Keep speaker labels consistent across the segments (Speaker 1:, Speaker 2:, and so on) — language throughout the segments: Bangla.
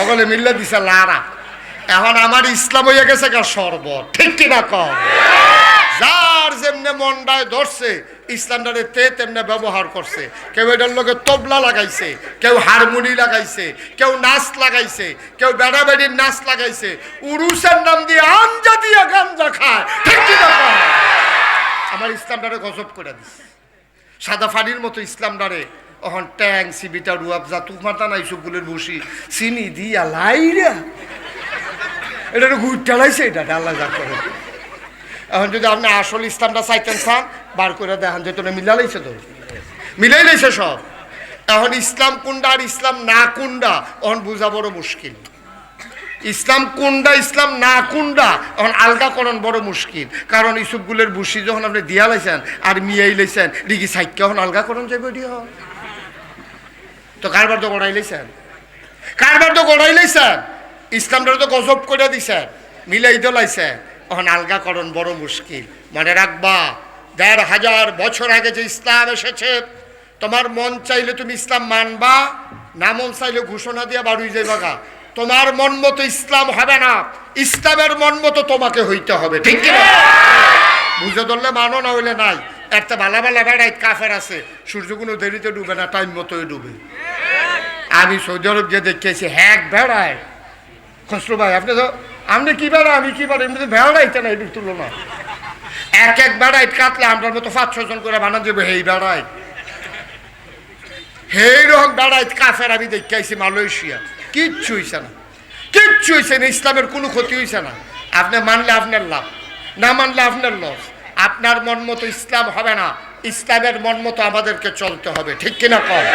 Speaker 1: সকলে মিললে দিছে লারা। এখন আমার ইসলাম হইয়া গেছে গা শরবত ঠিক কিনা কম যার যেমনে মন্ডায় ধরছে, ইসলামটারে তে তেমনে ব্যবহার করছে। কেউ এটার লোকে তবলা লাগাইছে, কেউ হারমোনি লাগাইছে, কেউ নাচ লাগাইছে, কেউ বেড়া বেড়ির নাচ লাগাইছে। উরুসের নাম দিয়ে আঞ্জা দিয়ে গাঞ্জা খায়। ঠিক কিনা আমার ইসলামটারে গজব করে দিছে। সাদা ফানির মতো ইসলামটারে অহন ট্যাং সিবিটা রুয়াব যা তোমার তা নাই সবগুলোর বসি চিনি দিয়া লাইরা এটা গুড় টালাইছে এটা আল্লাহ যা করে। এখন যদি আপনি আসল ইসলামটা চাইতেন, চান, বার করে দেখেন যে তোরা মিলা লাইছে তো। মিলাই লাইছে সব। এখন ইসলাম কোনটা আর ইসলাম না কোনটা, এখন বোঝা বড় মুশকিল। ইসলাম কোনটা, ইসলাম না কোনটা, এখন আলগাকরণ বড় মুশকিল। কারণ ইসুফগুলের বুসি যখন আপনি দিয়া লাইছেন, আর মিয়াই লাইছেন রিগি সাইকে এখন আলগাকরণ যাবে তো কারবার তো গড়াই লাইছেন কারবার তো গড়াই লাইছেন ইসলামটা তো গজব করে দিছেন। মিলাই তো লাইছেন এখন আলগাকরণ বড় মুশকিল। মনে রাখবা, দেড় হাজার বছর আগে যে ইসলাম এসেছে, তোমার মন চাইলে তুমি ইসলাম মানবা, না মন চাইলে ঘোষণা দিয়ে বাড়ুই যাইবা গা। তোমার মন মতো ইসলাম হবে না। ইসলামের মন মতো তোমাকে হইতে হবে, ঠিক বুঝে ধরলে মানো না হইলে নাই। একটা বালা বালা বেড়াই কাফের আছে। সূর্য কোনো দেরিতে ডুবে না, টাইম মতোই ডুবে। আমি সৌদি আরব যে দেখেছি, হ্যাক বেড়ায় খসরু ভাই, আপনি তো আপনি কি বেড়া আমি কি বেড়া এমনি তো বেড়াইতে না এটির তুলনা। এক এক বেড়াই কাটলে আমরার মতো পাঁচ ছজন করে বানান যাবে হেই বেড়াই হেই রকম বেড়াই কাফের আমি দেখে আইছি মালয়েশিয়া। কিচ্ছু হইছে না। কিচ্ছু হইছে না, ইসলামের কোনো ক্ষতি হইছে না। আপনি মানলে আপনার লাভ, না মানলে আপনার লস। আপনার মন মতো ইসলাম হবে না। ইসলামের মন মতো আমাদেরকে চলতে হবে, ঠিক কিনা কম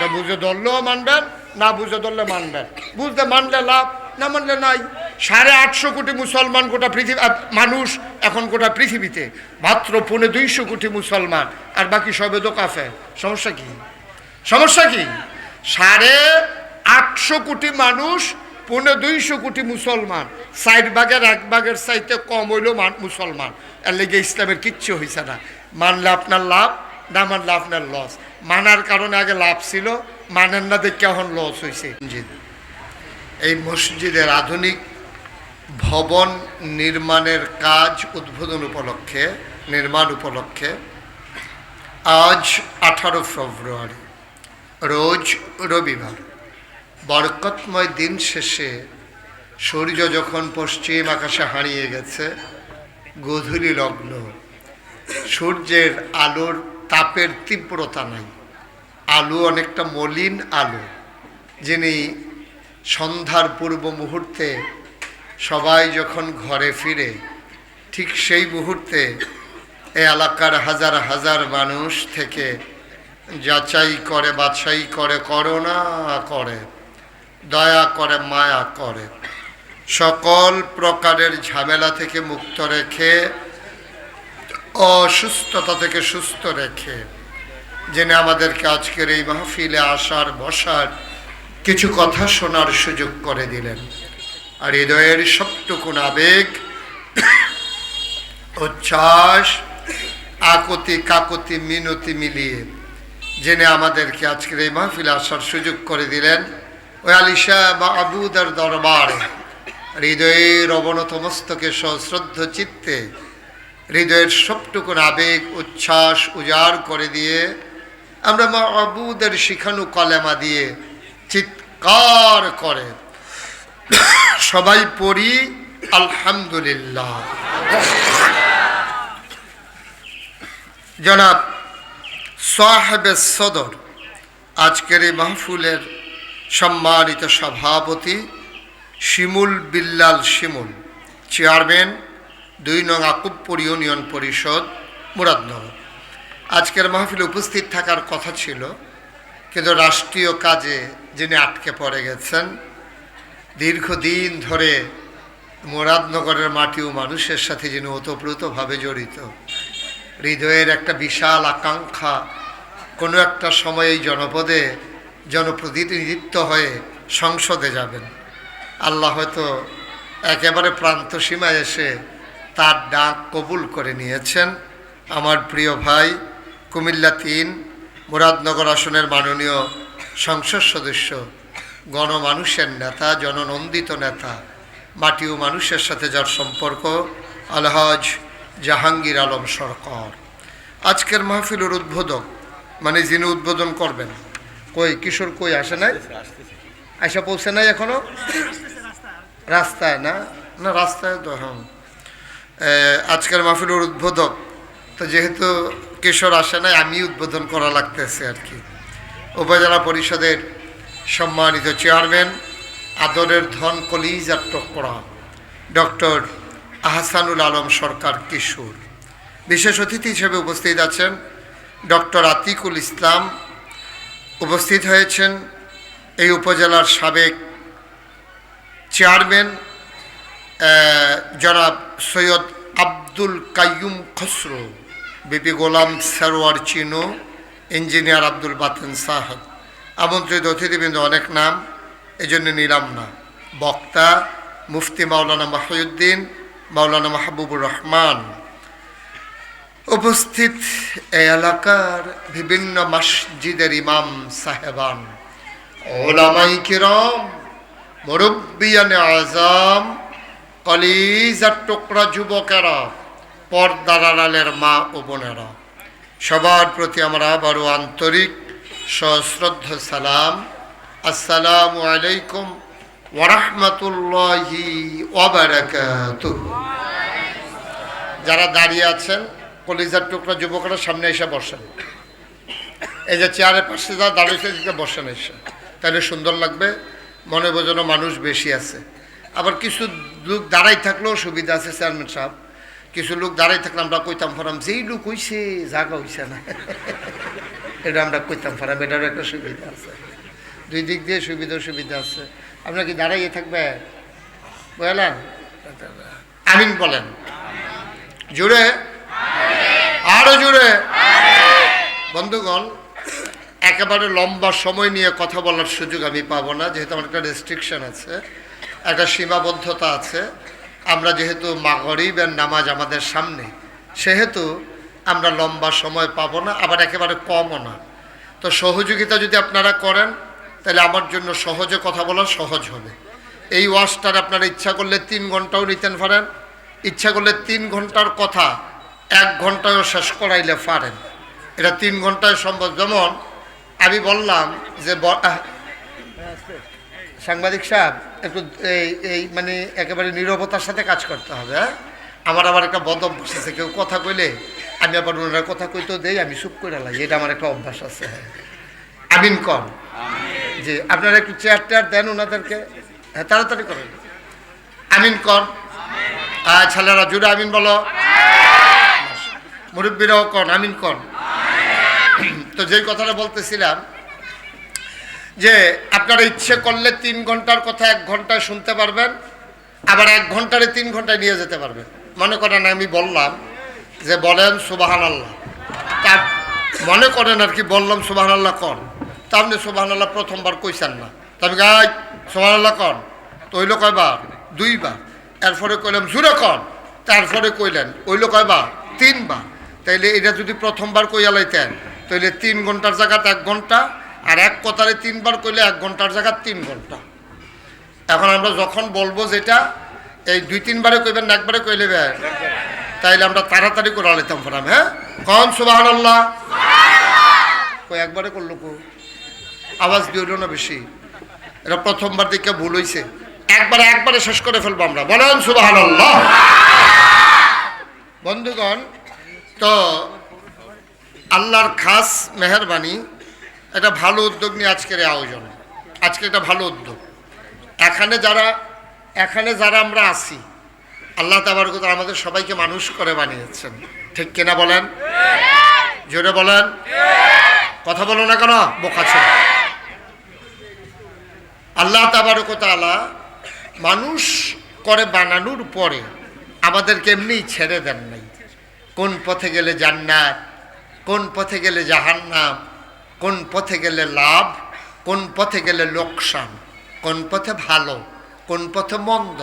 Speaker 1: না বুঝে ধরলেও মানবেন, না বুঝে ধরলে মানবেন। বুঝতে মানলে লাভ, না মানলে নাই। সাড়ে আটশো কোটি মুসলমান গোটা পৃথিবী মানুষ এখন গোটা পৃথিবীতে, মাত্র পৌনে দুইশো কোটি মুসলমান। আর বাকি সবে তো কাফে সমস্যা কি? সমস্যা কি? সাড়ে আটশো কোটি মানুষ, পৌনে দুইশো কোটি মুসলমান। সাইড ভাগের এক ভাগের চাইতে কম হইলেও মান, মুসলমান। এর লেগে ইসলামের কিচ্ছু হয়েছে না। মানলে আপনার লাভ, না মানলে আপনার লস মানার কারণে আগে লাভ ছিল, মানেন না দেখে এখন লস হয়েছে মসজিদ। এই মসজিদের আধুনিক ভবন নির্মাণের কাজ উদ্বোধন উপলক্ষে, নির্মাণ উপলক্ষে আজ আঠারো ফেব্রুয়ারি, রোজ রবিবার, বরকতময় দিন শেষে সূর্য যখন পশ্চিম আকাশে হারিয়ে গেছে, গধূলি লগ্ন। সূর্যের আলোর তাপের তীব্রতা নাই। আলো অনেকটা মলিন আলো, যিনি সন্ধ্যার পূর্ব মুহূর্তে সবাই যখন ঘরে ফিরে, ঠিক সেই মুহূর্তে এ এলাকার হাজার হাজার মানুষ থেকে যাচাই করে, বাছাই করে করোনা করে, দয়া করে, মায়া করে, সকল প্রকারের ঝামেলা থেকে মুক্ত রেখে অসুস্থতা থেকে সুস্থ রেখে জেনে আমাদেরকে আজকের এই মাহফিলে আসার, বসার কিছু কথা শোনার সুযোগ করে দিলেন। আর হৃদয়ের সবটুকুন আবেগ উচ্ছ্বাস, আকতি কাকতি মিনতি মিলিয়ে জেনে আমাদেরকে আজকের এই মাহফিলে আসার সুযোগ করে দিলেন। ওই আলিশা বা আবুদার দরবারে হৃদয়ের অবনত মস্তকে সশ্রদ্ধ চিত্তে হৃদয়ের সবটুকুন আবেগ, উচ্ছ্বাস উজাড় করে দিয়ে আমরা মা আবুদের শিখানু কলেমা দিয়ে চিৎকার করে। সবাই পড়ি, আলহামদুলিল্লাহ। জনাব সাহেবে সদর, আজকের এই মাহফুলের সম্মানিত সভাপতি শিমুল বিল্লাল শিমুল, চেয়ারম্যান। দুই নং আকুবপুর ইউনিয়ন পরিষদ মুরাদনগর। আজকের মাহফিলে উপস্থিত থাকার কথা ছিল, কিন্তু রাষ্ট্রীয় কাজে যিনি আটকে পড়ে গেছেন, দীর্ঘদিন ধরে মুরাদনগরের মাটি ও মানুষের সাথে যিনি ওতপ্রোতভাবে জড়িত, হৃদয়ের একটা বিশাল আকাঙ্ক্ষা, কোনো একটা সময় এই জনপদে জনপ্রতিনিধিত্ব হয়ে সংসদে যাবেন। আল্লাহ হয়তো একেবারে প্রান্ত সীমায় এসে তার ডাক কবুল করে নিয়েছেন আমার প্রিয় ভাই কুমিল্লা তিন মুরাদনগর আসনের মাননীয় সংসদ সদস্য গণমানুষের নেতা জননন্দিত নেতা মাটি ও মানুষের সাথে যার সম্পর্ক আলহাজ জাহাঙ্গীর আলম সরকার। আজকের মাহফিলের উদ্বোধক মানে যিনি উদ্বোধন করবেন কই কিশোর কই আসে নাই? আসা পৌঁছে নাই এখনও? রাস্তায় না? না রাস্তায় তো হ্যাঁ। আজকের মাহফিলের উদ্বোধক। তো যেহেতু কিশোর আসে নাই, আমি উদ্বোধন করা লাগতেছে আর কি। উপজেলা পরিষদের সম্মানিত চেয়ারম্যান, আদরের ধন কলিজার টকরা ডক্টর আহসানুল আলম সরকার কিশোর। বিশেষ অতিথি হিসেবে উপস্থিত আছেন ডক্টর আতিকুল ইসলাম। উপস্থিত হয়েছেন এই উপজেলার সাবেক চেয়ারম্যান জনাব সৈয়দ আব্দুল কাইয়ুম খসরু, বিপি গোলাম সারোয়ার চিনু, ইঞ্জিনিয়ার আব্দুল বাতেন সাহেব। আমন্ত্রিত অতিথিবৃন্দ অনেক নাম, এজন্য নিলাম না। বক্তা, মুফতি মাওলানা মাহিউদ্দিন, মাওলানা মাহবুবুর রহমান। উপস্থিত এই এলাকার বিভিন্ন মসজিদের ইমাম সাহেবান। ওলামাই কিরম, মুরব্বিয়ানে আজম কলিজার টুকরা যুবকেরা, পর্দার আড়ালের মা ও বোনেরা। সবার প্রতি আমরা আবারও আন্তরিক সশ্রদ্ধ সালাম। আসসালামু আলাইকুম ওরহমতুল্লাহি যারা দাঁড়িয়ে আছেন, কলিজার টুকরা যুবকরা সামনে এসে বসেন। এই যে চেয়ারের পাশে যা দাঁড়িয়েছে বসেন এসে। তাহলে সুন্দর লাগবে, মনে বোঝানো মানুষ বেশি আছে। আবার কিছু লোক দাঁড়াই থাকলেও সুবিধা আছে, চেয়ারম্যান সাহেব। কিছু লোক দাঁড়াই থাকলে আমরা কইতাম, ফারাম, যেই লোক হইছে, জাগা হইছে না। এটা আমরা কইতাম, ফারাম, এটারও একটা সুবিধা আছে। দুই দিক দিয়ে সুবিধা সুবিধা আছে। আপনার কি দাঁড়াইয়ে থাকবে? বুঝলেন আমিন বলেন। জুড়ে আরও জুড়ে বন্ধুগণ, একেবারে লম্বা সময় নিয়ে কথা বলার সুযোগ আমি পাবো না, যেহেতু আমার একটা রেস্ট্রিকশন আছে। একটা সীমাবদ্ধতা আছে। আমরা যেহেতু মাগরিবের নামাজ আমাদের সামনে, সেহেতু আমরা লম্বা সময় পাবো না, আবার একেবারে কমও না। তো সহযোগিতা যদি আপনারা করেন, তাহলে আমার জন্য সহজে কথা বলা সহজ হবে। এই ওয়াশটার আপনারা ইচ্ছা করলে তিন ঘন্টাও নিতেন পারেন, ইচ্ছা করলে তিন ঘণ্টার কথা এক ঘন্টায়ও শেষ করাইলে পারেন। এটা তিন ঘন্টায় সম্ভব। যেমন আমি বললাম যে সাংবাদিক সাহেব, একটু এই মানে একেবারে নীরবতার সাথে কাজ করতে হবে হ্যাঁ? আমার আবার একটা বদ অভ্যাস আছে কেউ কথা কইলে আমি আবার ওনারা কথা কইতেও দেই, আমি চুপ করে লাগি এটা আমার একটা অভ্যাস আছে আমিন কন যে আপনারা একটু চেয়ার টেয়ার দেন ওনাদেরকে হ্যাঁ তাড়াতাড়ি করেন। আমিন কন ছেলেরা জুড়ে আমিন বলো। মুরব্বীরাও কন, আমিন কন। তো যেই কথাটা বলতেছিলাম যে আপনারা ইচ্ছে করলে তিন ঘণ্টার কথা এক ঘন্টায় শুনতে পারবেন, আবার এক ঘন্টারে তিন ঘন্টায় নিয়ে যেতে পারবেন। মনে করেন আমি বললাম যে বলেন সুবাহান আল্লাহ তার মনে করেন আর কি বললাম সুবাহান আল্লাহ কন। তা আপনি সুবাহান আল্লাহ প্রথমবার কইছেন না। তা আমি গাই সুবাহান আল্লাহ কন। তো হইল কয়বার? দুইবার। এরপরে কইলাম জুড়ে কন। তারপরে কইলেন ওইলো কয়বার? তিনবার। তাইলে এটা যদি প্রথমবার কইয়া লাইতেন, তাইলে তিন ঘণ্টার জায়গাতে এক ঘণ্টা আর এক কথারে তিনবার কইলে এক ঘণ্টার জায়গা তিন ঘণ্টা। এখন আমরা যখন বলব যেটা, এই দুই তিনবারে কইবেন না, একবারে কইলে তাইলে আমরা তাড়াতাড়ি করে আলাইতাম ফরাম হ্যাঁ? কন সুবাহ আল্লাহ কই একবারে করল কো আওয়াজ দিল না বেশি? এটা প্রথমবার দিকে ভুল হইছে। একবারে একবারে শেষ করে ফেলব আমরা। বলেন সুবাহ আল্লাহ বন্ধুগণ, তো আল্লাহর খাস মেহরবানি একটা ভালো উদ্যোগ নিয়ে আজকের এই আয়োজন। আজকে একটা ভালো উদ্যোগ। এখানে যারা এখানে যারা আমরা আছি, আল্লাহ তাবার কথা আমাদের সবাইকে মানুষ করে বানিয়েছেন। ঠিক কিনা বলেন? জোরে বলেন? কথা বলো না কেন? বোকা ছিল। আল্লাহ তাবারকতালা মানুষ করে বানানোর পরে আমাদেরকে এমনি ছেড়ে দেন নাই। কোন পথে গেলে জান্নাত, কোন পথে গেলে জাহান্নাম কোন পথে গেলে লাভ কোন পথে গেলে লোকসান কোন পথে ভালো কোন পথে মন্দ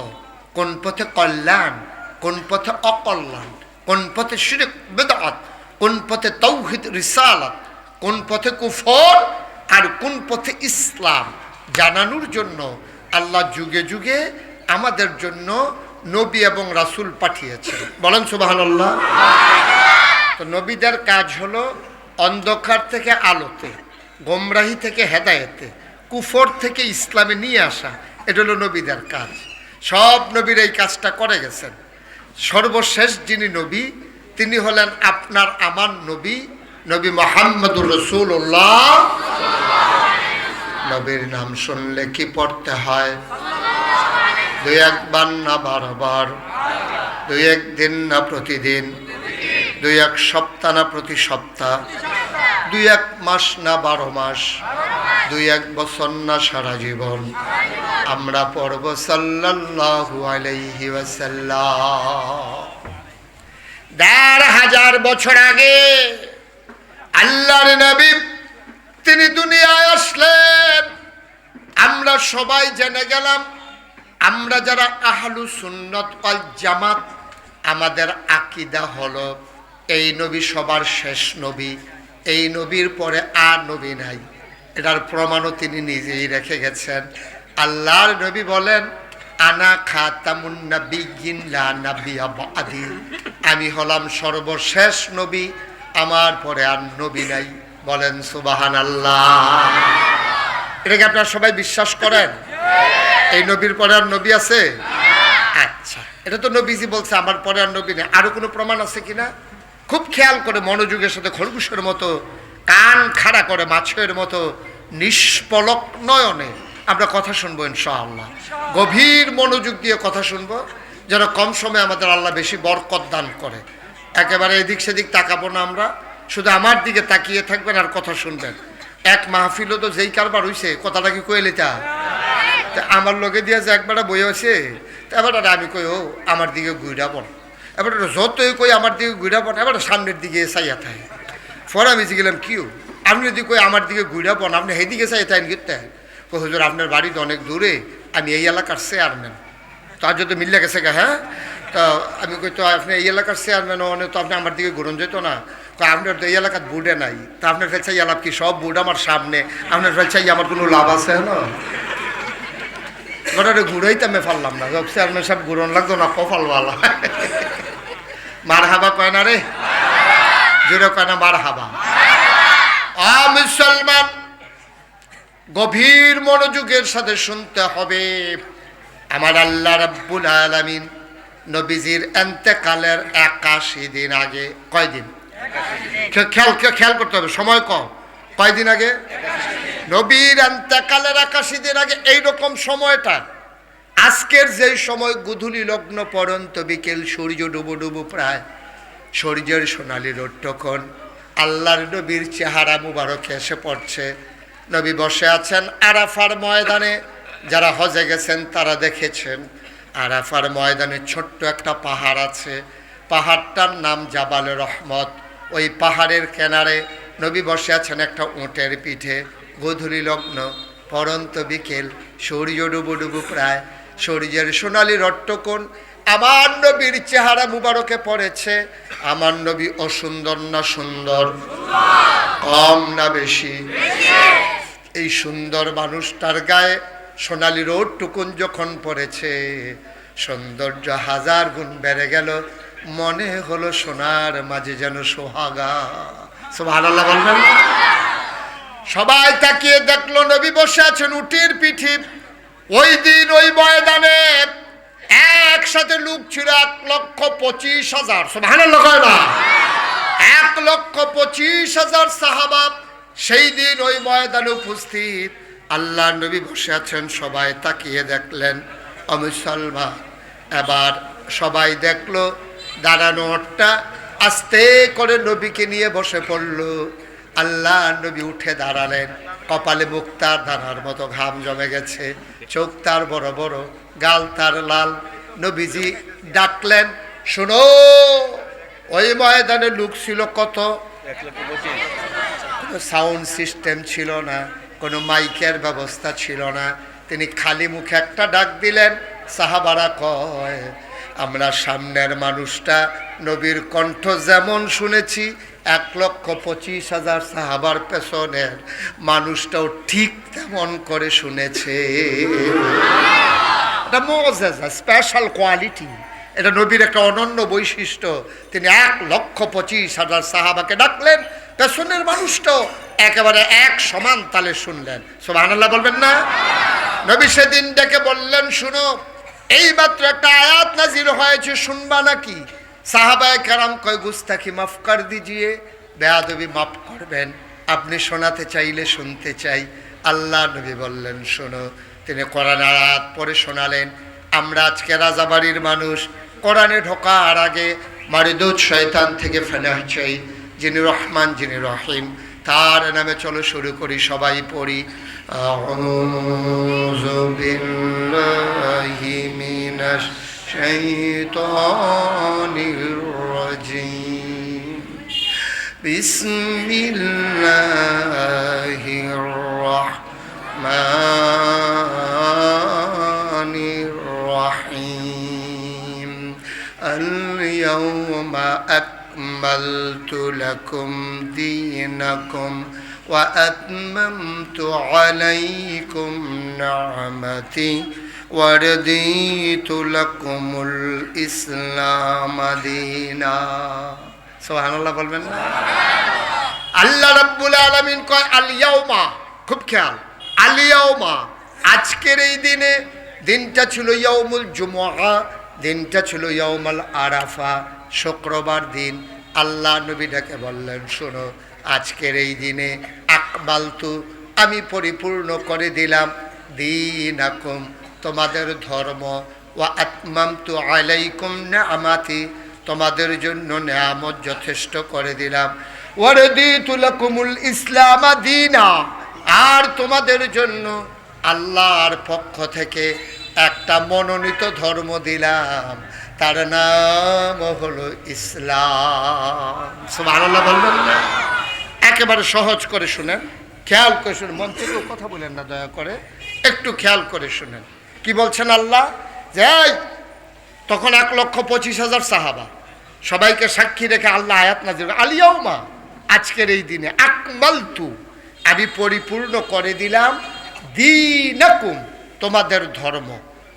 Speaker 1: কোন পথে কল্যাণ কোন পথে অকল্যাণ কোন পথে শিরিক বেদাত কোন পথে তৌহিদ রিসালাত কোন পথে কুফর আর কোন পথে ইসলাম জানানোর জন্য আল্লাহ যুগে যুগে আমাদের জন্য নবী এবং রাসূল পাঠিয়েছেন বলেন সুবহানাল্লাহ তো নবীদের কাজ হলো অন্ধকার থেকে আলোতে, গোমরাহি থেকে হেদায়েতে, কুফর থেকে ইসলামে নিয়ে আসা, এটা হলো নবীদের কাজ। সব নবীর এই কাজটা করে গেছেন। সর্বশেষ যিনি নবী, তিনি হলেন আপনার আমার নবী নবী মোহাম্মদুর রসুল্লাহ নবীর নাম শুনলে কি পড়তে হয়? দুই একবার না বারবার? দুই একদিন না প্রতিদিন? দুই এক সপ্তাহ না প্রতি সপ্তাহ। দুই এক মাস না বারো মাস। দুই এক বছর না সারা জীবন। আমরা ওয়াসাল্লাম। দেড় হাজার বছর আগে আল্লাহর নবী তিনি দুনিয়ায় আসলেন। আমরা সবাই জেনে গেলাম, আমরা যারা আহলু সুন্নত জামাত, আমাদের আকিদা হলো এই নবী সবার শেষ নবী, এই নবীর পরে আর নবী নাই। এটার প্রমাণও তিনি নিজেই রেখে গেছেন। আল্লাহর নবী বলেন, আনা খাতামুন নাবিয়িন লা নাবিয়া বাদি। আমি হলাম সর্বশেষ নবী, আমার পরে আর নবী নাই। বলেন সুবাহান আল্লাহ এটাকে আপনারা সবাই বিশ্বাস করেন? এই নবীর পরে আর নবী আছে? আচ্ছা এটা তো নবীজি বলছে, আমার পরে আর নবী নেই। আরও কোনো প্রমাণ আছে কিনা? খুব খেয়াল করে মনোযোগের সাথে খরগোশের মতো কান খাড়া করে মাছের মতো নিষ্পলক নয়নে আমরা কথা শুনব ইনশাআল্লাহ। গভীর মনোযোগ দিয়ে কথা শুনব যেন কম সময়ে আমাদের আল্লাহ বেশি বরকত দান করে। একেবারে এদিক সেদিক তাকাবো না আমরা শুধু আমার দিকে তাকিয়ে থাকবেন আর কথা শুনবেন। এক মাহফিলও তো যেই কারবার হইছে কথাটা কি কয়ে লিতা? তা আমার লগে দিয়ে যে একবার বই আছে তা এবার আমি কই ও আমার দিকে ঘুরা পড়। এবার যতই কই আমার দিকে ঘুরা পড়, এবার সামনের দিকে চাইয়া থাকে। পরে আমি গেলাম কিউ আপনি যদি কই আমার দিকে ঘুরা পড়ন আপনি সেই দিকে চাই তাই গিতে কো হুজুর, আপনার বাড়ি তো অনেক দূরে, আমি এই এলাকার চেয়ারম্যান তার যদি মিললে গেছে গা হ্যাঁ? তা আমি কই, তো আপনি এই এলাকার চেয়ারম্যান অনেক তো আপনি আমার দিকে ঘুরন যেত না। তো আপনার তো এই এলাকার বুড়ে নাই। তা আপনার ফেলছে লাভ কি সব বুড় আমার সামনে? আপনার ফেলছে আমার কোনো লাভ আছে না? ঘরে ঘুরাইতে আমি পারলাম না। চেয়ারম্যান সব ঘুরন লাগতো না কপাল বালা মার হাবা কয় না রে? জোরে কয় না মার হাবা আ মুসলমান গভীর মনোযোগের সাথে শুনতে হবে। আমার আল্লাহ রাব্বুল আলামিন নবীজির এন্তেকালের একাশি দিন আগে কয়দিন? খেয়াল খেয়াল করতে হবে সময় কম। কয়দিন আগে? নবীর এন্তেকালের একাশি দিন আগে এইরকম সময়টা। আজকের যেই সময় গুধুলি লগ্ন পরন্ত বিকেল, সূর্য ডুবো ডুবো প্রায়। সূর্যের সোনালি তখন। আল্লাহর নবীর চেহারা মুবারক এসে পড়ছে। নবী বসে আছেন আরাফার ময়দানে। যারা হজে গেছেন তারা দেখেছেন। আরাফার ময়দানে ছোট্ট একটা পাহাড় আছে। পাহাড়টার নাম জাবালে রহমত। ওই পাহাড়ের কেনারে নবী বসে আছেন একটা উঁটের পিঠে। গোধূলি লগ্ন পরন্ত বিকেল, সূর্য ডুবু ডুবু প্রায়, সূর্যের সোনালি রট্টকোণ, আমার নবীর চেহারা মুবারকে পড়েছে, আমার নবী অসুন্দর না সুন্দর? কম না বেশি? এই সুন্দর মানুষটার গায়ে সোনালি রোদ টুকুন যখন পড়েছে, সৌন্দর্য হাজার গুণ বেড়ে গেল, মনে হলো সোনার মাঝে যেন সোহাগা। সুবহানাল্লাহ বলবেন? সবাই তাকিয়ে দেখল নবী বসে আছেন উটির পিঠি। ওই দিন ওই ময়দানে একসাথে লোক ছিল এক লক্ষ পঁচিশ হাজার। না এক লক্ষ পঁচিশ হাজার সাহাবা সেই দিন ওই ময়দানে উপস্থিত। আল্লাহ নবী বসে আছেন, সবাই তাকিয়ে দেখলেন। অমুসলমান এবার সবাই দেখল, দাঁড়ানো আস্তে করে নবীকে নিয়ে বসে পড়ল। আল্লাহ নবী উঠে দাঁড়ালেন। কপালে মুখ তার দানার মতো ঘাম জমে গেছে। চোখ তার বড় বড়, গাল তার লাল। নবীজি ডাকলেন, শোনো, ওই ময়দানে লোক ছিল কত? সাউন্ড সিস্টেম ছিল না, কোনো মাইকের ব্যবস্থা ছিল না। তিনি খালি মুখে একটা ডাক দিলেন, সাহাবারা কয়, আমরা সামনের মানুষটা নবীর কণ্ঠ যেমন শুনেছি এক লক্ষ পঁচিশ হাজার সাহাবার পেছনের মানুষটাও ঠিক তেমন করে শুনেছে। এটা মজেজা স্পেশাল কোয়ালিটি এটা নবীর একটা অনন্য বৈশিষ্ট্য। তিনি এক লক্ষ পঁচিশ হাজার সাহাবাকে ডাকলেন, পেছনের মানুষটাও একেবারে এক সমান তালে শুনলেন। সোহানাল্লাহ বলবেন না? নবী সেদিন ডেকে বললেন, শুনো, এই মাত্র একটা আয়াত নাজির হয়েছে, শুনবা নাকি? সাহাবায় কারাম কয়, গুস্তাখি মাফ কর দিজিয়ে, বেয়াদবি মাফ করবেন। আপনি শোনাতে চাইলে শুনতে চাই। আল্লাহ নবী বললেন, শোনো। তিনি কোরআন আয়াত পরে শোনালেন, আমরা আজকে রাজাবাড়ির মানুষ। কোরআনে ঢোকার আগে মারিদুদ শয়তান থেকে ফেনা চাই, যিনি রহমান, যিনি রহিম। তার নামে চলো শুরু করি, সবাই পড়ি। বিল্লাহি الشيطان الرجيم. بسم الله الرحمن الرحيم. اليوم أكملت لكم دينكم وأتممت عليكم نعمتي ورديت لكم الإسلام دينا سبحان الله বলবেন না আল্লাহ রাব্বুল আলামিন কয় আলিয়াউমা খুব খেয়াল আলিয়াউমা আজকের এই দিনে দিনটা ছিল ইয়াউমুল জুমআ দিনটা ছিল ইয়াউমাল আরাফা শুক্রবার দিন আল্লাহ নবীটাকে বললেন শোনো আজকের এই দিনে আকবালতু আমি পরিপূর্ণ করে দিলাম দিন আকুম তোমাদের ধর্ম ও আত্মামতু আলাইকুম আমাতি তোমাদের জন্য নেয়ামত যথেষ্ট করে দিলাম। ওয়ারদিতু লাকুমুল ইসলাম দিনা, আর তোমাদের জন্য আল্লাহর পক্ষ থেকে একটা মনোনীত ধর্ম দিলাম। তার নাম হলো ইসলাম। সুবহানাল্লাহ বলবেন না? একেবারে সহজ করে শুনেন। খেয়াল করে শুনেন মন থেকেও কথা বলেন না, দয়া করে। একটু খেয়াল করে শুনেন। কি বলছেন আল্লাহ? যে তখন এক লক্ষ পঁচিশ হাজার সাহাবা। সবাইকে সাক্ষী রেখে আল্লাহ আয়াত নাজির আলিয়াও মা আজকের এই দিনে আকমাল তু আমি পরিপূর্ণ করে দিলাম দিনাকুম, তোমাদের ধর্ম।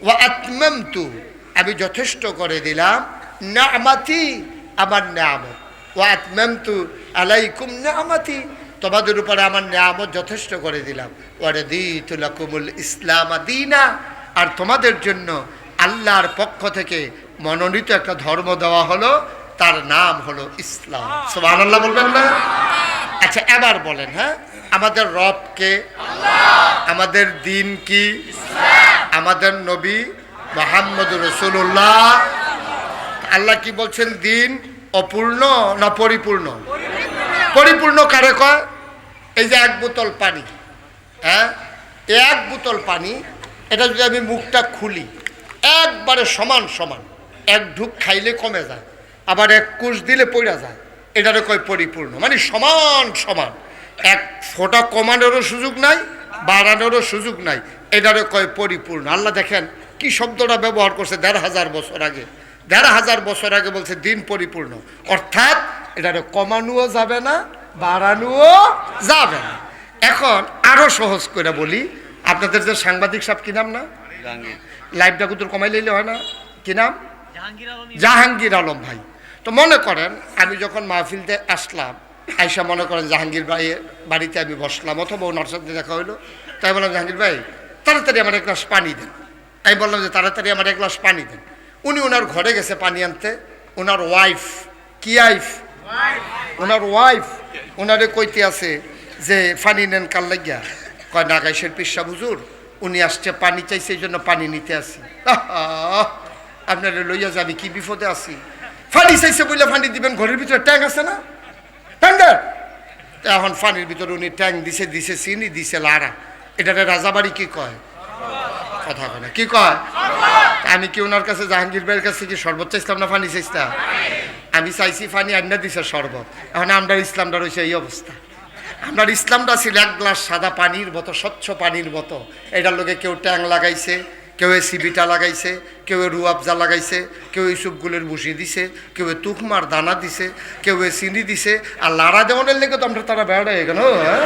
Speaker 1: ও আত্মাম তু আমি যথেষ্ট করে দিলাম নামাতি আমার নামত ও আত্মাম তু আলাইকুম নামাতি তোমাদের উপরে আমার নামত যথেষ্ট করে দিলাম। ওরে দি তুলাকুমুল ইসলাম দিনা আর তোমাদের জন্য আল্লাহর পক্ষ থেকে মনোনীত একটা ধর্ম দেওয়া হলো, তার নাম হলো ইসলাম। সুবহানাল্লাহ বলবেন না? আচ্ছা এবার বলেন হ্যাঁ? আমাদের রবকে আমাদের দিন কি? আমাদের নবী মোহাম্মদ রসুল্লাহ আল্লাহ কি বলছেন? দিন অপূর্ণ না পরিপূর্ণ? পরিপূর্ণ কারে কয়? এই যে এক বোতল পানি হ্যাঁ? এক বোতল পানি এটা যদি আমি মুখটা খুলি, একবারে সমান সমান, এক ঢুক খাইলে কমে যায়, আবার এক কুশ দিলে পড়া যায়, এটারে কয় পরিপূর্ণ মানে সমান সমান। এক ফোঁটা কমানোরও সুযোগ নাই, বাড়ানোরও সুযোগ নাই, এটারে কয় পরিপূর্ণ। আল্লাহ দেখেন কি শব্দটা ব্যবহার করছে দেড় হাজার বছর আগে। দেড় হাজার বছর আগে বলছে দিন পরিপূর্ণ। অর্থাৎ এটারে কমানোও যাবে না, বাড়ানোও যাবে না। এখন আরও সহজ করে বলি আপনাদের যে সাংবাদিক সাহেব কি নাম না? লাইভটা কুতুর কমাই লইলে হয় না। কি নাম? জাহাঙ্গীর আলম ভাই। তো মনে করেন আমি যখন মাহফিলতে আসলাম আইসা মনে করেন জাহাঙ্গীর ভাইয়ের বাড়িতে আমি বসলাম অথবা ওনার সাথে দেখা হইল। তাই বললাম জাহাঙ্গীর ভাই তাড়াতাড়ি আমার এক গ্লাস পানি দেন। আমি বললাম যে তাড়াতাড়ি আমার এক গ্লাস পানি দেন। উনি ওনার ঘরে গেছে পানি আনতে। ওনার ওয়াইফ কি আইফ ওনার ওয়াইফ ওনারে কইতে আছে যে ফানি নেন কাল লাগিয়া? কয়, নাগাইশের পিসা বুজুর উনি আসছে পানি চাইছে, এই জন্য পানি নিতে আসি। আপনারা লইয়া যাবি কি বিপদে আছি? ফানি চাইছে বলে ফানি দিবেন, ঘরের ভিতরে ট্যাঙ্ক আছে না? ট্যাঙ্গার এখন ফানির ভিতরে উনি ট্যাঙ্ক দিছে দিছে চিনি, দিছে লাড়া। এটাতে রাজাবাড়ি কি কয়? কথা না। কি কয়? আমি কি ওনার কাছে, জাহাঙ্গীর ভাইয়ের কাছে কি শরবত চাইছিলাম না ফানি চাইছিলাম? আমি চাইছি ফানি আন্না দিছে শরবত। এখন আমরা ইসলামটা রয়েছে এই অবস্থা। আপনার ইসলামটা ছিল এক গ্লাস সাদা পানির মতো, স্বচ্ছ পানির মতো। এটার লোকে কেউ ট্যাং লাগাইছে, কেউ সিবিটা লাগাইছে, কেউ এ রুয়াবজা লাগাইছে, কেউ ইসুপগুলের বুসি দিছে, কেউ তুকমার দানা দিছে, কেউ চিনি দিছে, আর লাড়া দেওয়ানের লেগে তো আমরা তারা বেড়া হয়ে গেল হ্যাঁ?